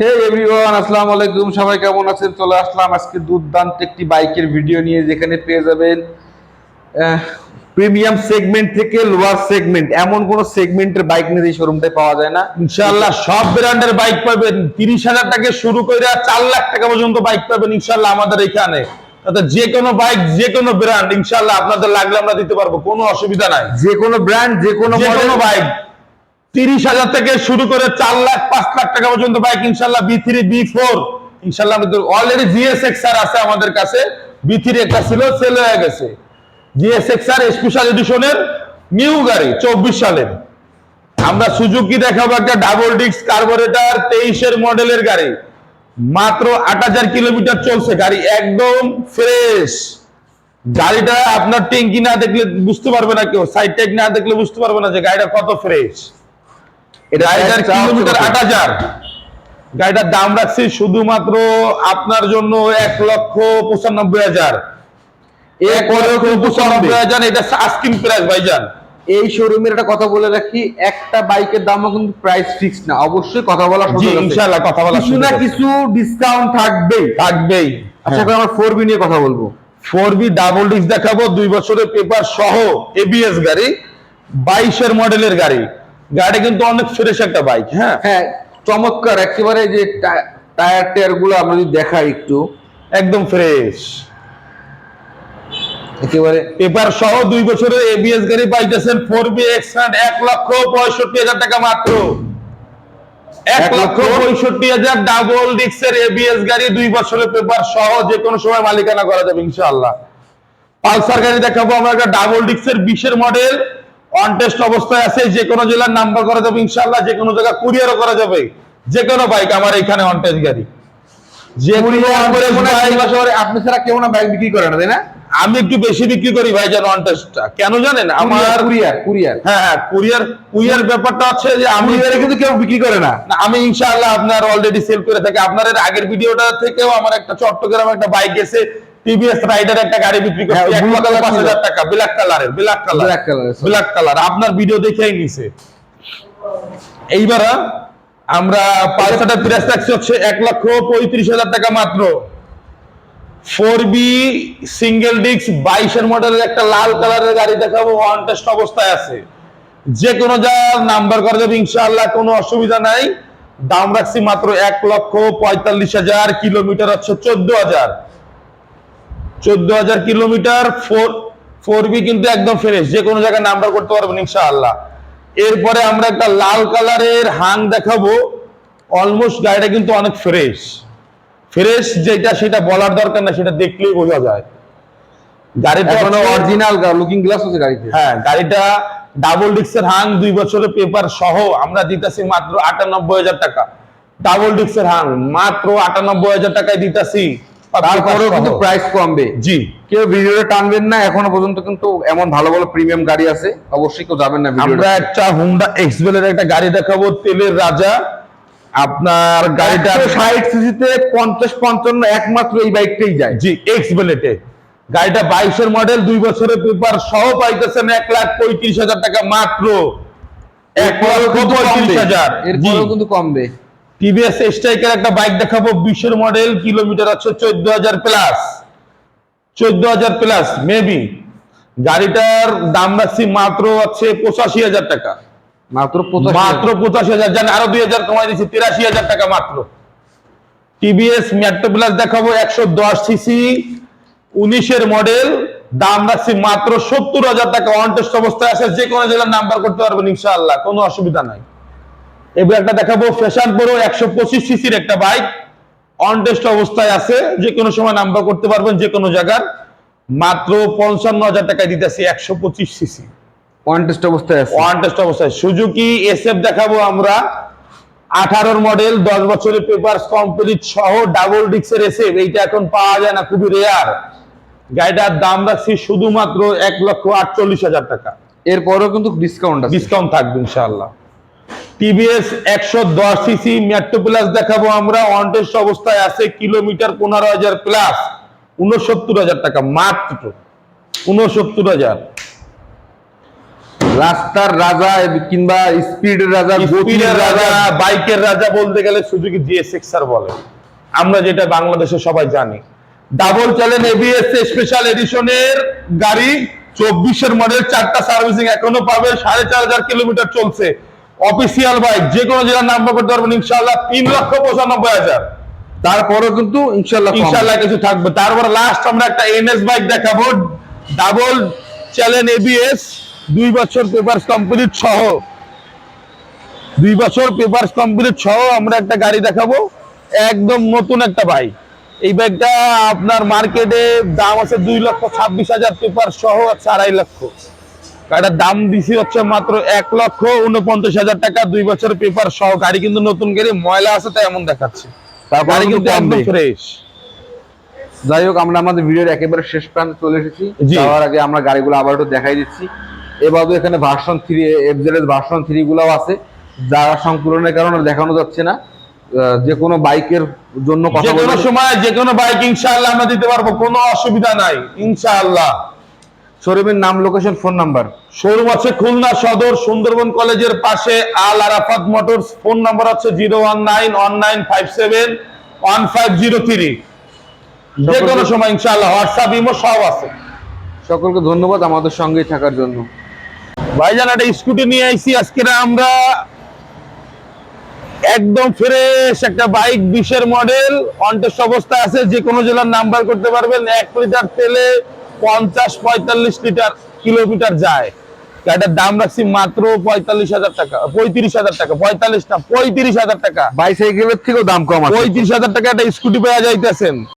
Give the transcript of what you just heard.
হে everyone আসসালামু আলাইকুম। সবাই কেমন আছেন? চলে আসলাম আজকে দুর্দান্ত একটি বাইকের ভিডিও নিয়ে যেখানে পেয়ে যাবেন প্রিমিয়াম সেগমেন্ট থেকে লোয়ার সেগমেন্ট এমন কোন সেগমেন্টের বাইক নিয়ে এই শোরুমটায় পাওয়া যায় না। ইনশাআল্লাহ সব ব্র্যান্ডের বাইক পাবেন। তিরিশ হাজার টাকা শুরু করে চার লাখ টাকা পর্যন্ত বাইক পাবেন ইনশাআল্লাহ আমাদের এখানে। তাতে যে কোনো বাইক যে কোনো ব্র্যান্ড ইনশাআল্লাহ আপনাদের লাগলে আমরা দিতে পারব। কোনো অসুবিধা নাই। যে কোনো ব্র্যান্ড যে কোনো বাইক তিরিশ হাজার থেকে শুরু করে চার লাখ, পাঁচ লাখ টাকা পর্যন্ত বাইক ইনশাল্লাহ বি থ্রি বি ফোর ইনশাল্লাহ অলরেডি জিএসএক্স আর আছে আমাদের কাছে। বি থ্রি একটা ছিল সেল হয়ে গেছে। জিএসএক্স আর স্পেশাল এডিশনের নিউ গাড়ি, চব্বিশ সালের আমরা সুজুকি দেখাবো একটা ডাবল ডিস্ক কার্বোরেটর তেইশের মডেলের গাড়ি। মাত্র আট হাজার কিলোমিটার চলছে গাড়ি, একদম ফ্রেশ গাড়িটা আপনার ট্যাঙ্কি না দেখলে বুঝতে পারবে না কেউ সাইড ট্যাগ না দেখলে বুঝতে পারবে না যে গাড়িটা কত ফ্রেশ গাড়িটার চাওয়া কিলোমিটার আট হাজার। গাড়িটার দাম রাখছি শুধুমাত্র আপনার জন্য এক লক্ষ পঁচানব্বই হাজার। এক লক্ষ পঁচানব্বই। হাজার এটা আস্কিং প্রাইস ভাইজান। এই শোরুমের একটা কথা বলে রাখি একটা বাইকের দামও কিন্তু প্রাইস ফিক্স না। অবশ্যই কথা বলা ইনশাআল্লাহ কথা বলা কিছু না কিছু ডিসকাউন্ট থাকবেই। থাকবেই আমরা ফোর বি নিয়ে কথা বলব। ফোর বি ডাবল ডিস্ক দেখাবো দুই বছরের পেপার সহ এবিএস গাড়ি বাইশের মডেলের গাড়ি। গাড়ি কিন্তু অনেক ফ্রেশ একটা বাইক হ্যাঁ? হ্যাঁ। চমৎকার একেবারে যে টায়ার টায়ারগুলো আমরা যদি দেখাই একটু। একদম ফ্রেশ একেবারে পেপার সহ দুই বছরের এবিএস গাড়ি পাইতেছেন ফোর বি এক্সট্রান্ড এক লক্ষ পঁয়ষট্টি হাজার টাকা মাত্র। এক লক্ষ পঁয়ষট্টি হাজার ডাবল ডিক্সের এবিএস গাড়ি দুই বছরের পেপার সহ যে কোনো সময় মালিকানা করা যাবে ইনশাআল্লাহ। পালসার গাড়ি দেখাবো আমরা একটা ডাবল ডিক্সের বিশের মডেল অন টেস্ট অবস্থায় আছে যে কোনো জেলার নাম্বার করা যাবে ইনশাআল্লাহ যে কোনো জায়গা কুরিয়ারও করা যাবে। যে কোনো বাইক আমার এখানে অন টেস্ট গাড়ি। যে আপনি ছাড়া কেউ না বাইক বিক্রি করে না তাই না? আমি একটু বেশি বিক্রি করি ভাইজান অন টেস্টটা কেন জানেন? আমার কুরিয়ার কুরিয়ার হ্যাঁ হ্যাঁ কুরিয়ার কুরিয়ার ব্যাপারটা হচ্ছে যে আমি কুরিয়ারে কিন্তু কেউ বিক্রি করে না। না, আমি ইনশাআল্লাহ আপনার অলরেডি সেল করে থাকি। আপনার আগের ভিডিওটা থেকেও আমার একটা চট্টগ্রাম একটা বাইক গেছে। টিভিএস রাইডার একটা গাড়ি বিক্রি করছে হ্যাঁ, লক্ষ colour পাঁচ ছিল। হাজার টাকা ব্ল্যাক কালারের ব্ল্যাক কালার ব্ল্যাক কালার আপনার ভিডিও দেখেই নিছে। এইবার আমরা প্রাইস রাখছি হচ্ছে লক্ষ পঁয়ত্রিশ হাজার টাকা মাত্র। সিঙ্গেল ডিস্ক বাইশের মডেলের একটা লাল কালারের গাড়ি দেখাবো ওয়ান টেস্ট অবস্থায় আছে। যে কোনো যা নাম্বার করা যাবে ইনশাআল্লাহ কোনো অসুবিধা নাই। দাম রাখছি মাত্র এক লক্ষ পঁয়তাল্লিশ হাজার কিলোমিটার হচ্ছে চোদ্দ হাজার। চোদ্দ হাজার কিলোমিটার ফোর ফোর বি কিন্তু একদম ফ্রেশ যে কোনো জায়গায় নাম্বার করতে পারবেন ইনশাআল্লাহ। এরপরে আমরা একটা লাল কালারের হাং দেখাবো। অলমোস্ট গাড়িটা কিন্তু অনেক ফ্রেশ ফ্রেশ যেটা সেটা বলার দরকার না সেটা দেখলেই বোঝা যায়। গাড়িটা অরিজিনাল লুকিং গ্লাস আছে গাড়িতে। হ্যাঁ গাড়িটা ডাবল ডিস্কের হাং দুই বছরের পেপার সহ আমরা দিতেছি মাত্র আটানব্বই হাজার টাকা। ডাবল ডিস্কের হাং মাত্র আটানব্বই হাজার টাকায় দিতেছি। তারপরেও কিন্তু প্রাইস কমবে। জি। কেউ ভিডিওটা টানবেন না এখনও পর্যন্ত কিন্তু এমন ভালো ভালো প্রিমিয়াম গাড়ি আছে অবশ্যই কেউ যাবেন না আমরা একটা হুন্ডা এক্সবেলের একটা গাড়ি দেখাবো তেলের রাজা। আপনার গাড়িটা ষাট সিসিতে পঞ্চাশ পঞ্চান্ন একমাত্র এই বাইকটাই যায়। জি এক্স বেলেটে গাড়িটা বাইশের মডেল দুই বছরের পেপার সহ পাইতেছেন এক লাখ পঁয়ত্রিশ হাজার টাকা মাত্র। এক লক্ষ পঁয়ত্রিশ হাজার। এরপরেও কিন্তু কমবে। টিভিএস স্ট্রাইকার একটা বাইক দেখাবো বিশের মডেল কিলোমিটার আছে চোদ্দ হাজার প্লাস চোদ্দ হাজার প্লাস মেবি গাড়িটার দাম রাখছি মাত্র হচ্ছে পঁচাশি হাজার টাকা। মাত্র মাত্র পঁচাশি হাজার জান আরও দুই হাজার কমাই দিচ্ছি তিরাশি হাজার টাকা মাত্র। টিভিএস মেট্রো প্লাস দেখাবো একশো দশ সিসি উনিশের মডেল দাম রাখছি মাত্র সত্তর হাজার টাকা। অন টেস্ট অবস্থায় আছে যে কোনো জেলার নাম্বার করতে পারবেন ইনশাআল্লাহ কোনো অসুবিধা নাই। এবার একটা দেখাবো। ফ্যাশন প্রো একশো পঁচিশ সিসির একটা বাইক অন টেস্ট অবস্থায় আছে। যে কোনো সময় নাম্বার করতে পারবেন যে কোনো জায়গার। মাত্র পঞ্চান্ন হাজার টাকায় দিতেছি একশো পঁচিশ সিসি ওয়ান টেস্ট অবস্থায় আছে। ওয়ান টেস্ট অবস্থায় সুজুকি এসএফ দেখাবো আমরা। আঠারোর মডেল দশ বছরের পেপার কমপ্লিট সহ ডাবল ডিক্সের এসএফ এইটা এখন পাওয়া যায় না খুবই রেয়ার গাড়িটার দাম রাখছি শুধুমাত্র এক লক্ষ আটচল্লিশ হাজার টাকা। এরপরেও কিন্তু ডিসকাউন্ট ডিসকাউন্ট থাকবে ইনশাআল্লাহ। টিভিএস একশো দশ সিসি মেট্রো প্লাস দেখাবো আমরা। অন টেস্ট অবস্থায় আছে কিলোমিটার পনেরো হাজার প্লাস উনসত্তর হাজার টাকা মাত্র উনসত্তর হাজার। রাস্তার রাজা কিংবা স্পিডের রাজা গতির রাজা। বাইকের রাজা বলতে গেলে সুজুকি জিএসএক্স আর বলে। আমরা যেটা বাংলাদেশে সবাই জানি। ডাবল চ্যালেঞ্জ এবিএস স্পেশাল এডিশনের গাড়ি চব্বিশের মডেল চারটা সার্ভিসিং এখনও পাবে সাড়ে চার হাজার কিলোমিটার চলছে। অফিসিয়াল বাইক যে কোনো জেলার নাম্বার করতে পারবেন ইনশাল্লাহ তিন লক্ষ পঁচানব্বই হাজার। তারপরেও কিন্তু ইনশাল্লাহ ইনশাল্লাহ কিছু থাকবে। তারপরে লাস্ট আমরা একটা এনএস বাইক দেখাবো। ডাবল চ্যালেঞ্জ এবিএস দুই বছর পেপারস কমপ্লিট সহ। দুই বছর পেপারস কমপ্লিট সহ আমরা একটা গাড়ি দেখাবো। একদম নতুন একটা বাইক এই বাইকটা আপনার মার্কেটে দাম আছে দুই লক্ষ ছাব্বিশ হাজার পেপার সহ আছে আড়াই লক্ষ। গাড়িটার দাম দিছি হচ্ছে মাত্র এক লক্ষ উনপঞ্চাশ হাজার টাকা। দুই বছর পেপার সহ গাড়ি কিন্তু নতুন গাড়ি ময়লা আছে তাই এমন দেখাচ্ছে। গাড়ি কিন্তু একদম ফ্রেশ যাই হোক আমরা আমাদের ভিডিওর একেবারে শেষ প্রান্তে চলে এসেছি। যাওয়ার আগে আমরা গাড়িগুলো আবার একটু দেখাই দিচ্ছি। এবারও এখানে version three FZ version three গুলাও আছে। যারা সংকুলনের কারণে দেখানো যাচ্ছে না। যে কোনো বাইকের জন্য যে কোনো সময় যে কোনো বাইক ইনশাআল্লাহ আমরা দিতে পারব কোনো অসুবিধা নাই ইনশাআল্লাহ। শোরুমের নাম লোকেশন ফোন নাম্বার শোরুম আছে খুলনা সদর সুন্দরবন কলেজের পাশে Al Arafat motors. Phone number হচ্ছে zero one nine one nine five seven one five zero three. যে কোনো সময় ইনশাআল্লাহ হোয়াটসঅ্যাপ ইমো সব আছে। সকলকে ধন্যবাদ আমাদের সঙ্গেই থাকার জন্য। ভাইজান একটা স্কুটি নিয়ে আইছি। আজকে আমরা একদম ফ্রেশ একটা বাইক বিশের মডেল অনটেস্ট অবস্থায় আছে। যে কোনো জেলার নাম্বার করতে পারবেন। এক লিটার তেলে পঞ্চাশ পঁয়তাল্লিশ লিটার কিলোমিটার যায়। গাড়িটার দাম রাখছি মাত্র পঁয়তাল্লিশ হাজার টাকা পঁয়ত্রিশ হাজার টাকা পঁয়তাল্লিশ না পঁয়ত্রিশ হাজার টাকা। বাইসাইকেলের থেকেও দাম কম পঁয়ত্রিশ হাজার টাকা একটা স্কুটি পাওয়া যাইতেছেন।